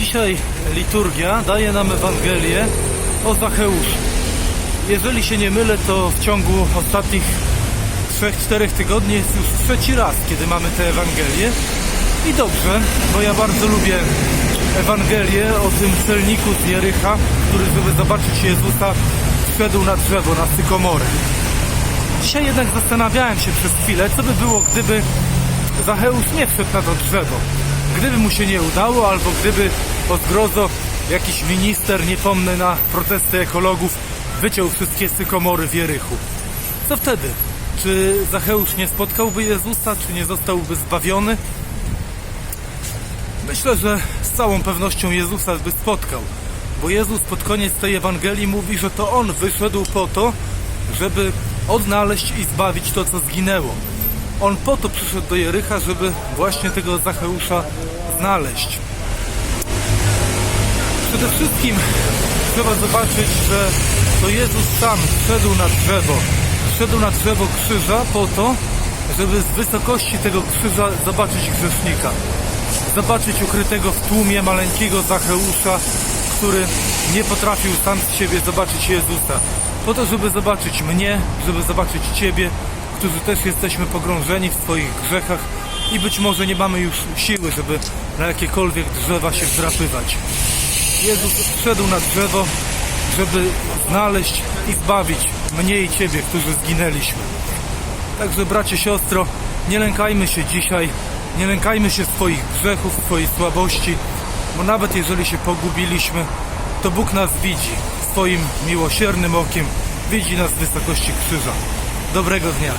Dzisiaj liturgia daje nam Ewangelię o Zacheuszu. Jeżeli się nie mylę, to w ciągu ostatnich 3-4 tygodni jest już trzeci raz, kiedy mamy tę Ewangelię. I dobrze, bo ja bardzo lubię Ewangelię o tym celniku z Jericha, który żeby zobaczyć Jezusa wszedł na drzewo, na sykomorę. Dzisiaj jednak zastanawiałem się przez chwilę, co by było, gdyby Zacheusz nie wszedł na to drzewo. Gdyby mu się nie udało, albo gdyby o zgrozo jakiś minister niepomny na protesty ekologów wyciął wszystkie sykomory w Jerychu. Co wtedy? Czy Zacheusz nie spotkałby Jezusa, czy nie zostałby zbawiony? Myślę, że z całą pewnością Jezusa by spotkał, bo Jezus pod koniec tej Ewangelii mówi, że to On wyszedł po to, żeby odnaleźć i zbawić to, co zginęło. On po to przyszedł do Jerycha, żeby właśnie tego Zacheusza znaleźć. Przede wszystkim trzeba zobaczyć, że to Jezus sam wszedł na drzewo. Wszedł na drzewo krzyża po to, żeby z wysokości tego krzyża zobaczyć grzesznika. Zobaczyć ukrytego w tłumie maleńkiego Zacheusza, który nie potrafił sam z siebie zobaczyć Jezusa. Po to, żeby zobaczyć mnie, żeby zobaczyć Ciebie, którzy też jesteśmy pogrążeni w swoich grzechach i być może nie mamy już siły, żeby na jakiekolwiek drzewa się wdrapywać. Jezus wszedł na drzewo, żeby znaleźć i zbawić mnie i Ciebie, którzy zginęliśmy. Także bracie, siostro, nie lękajmy się dzisiaj, nie lękajmy się swoich grzechów, swojej słabości, bo nawet jeżeli się pogubiliśmy, to Bóg nas widzi swoim miłosiernym okiem, widzi nas z wysokości krzyża. Dobrego dnia.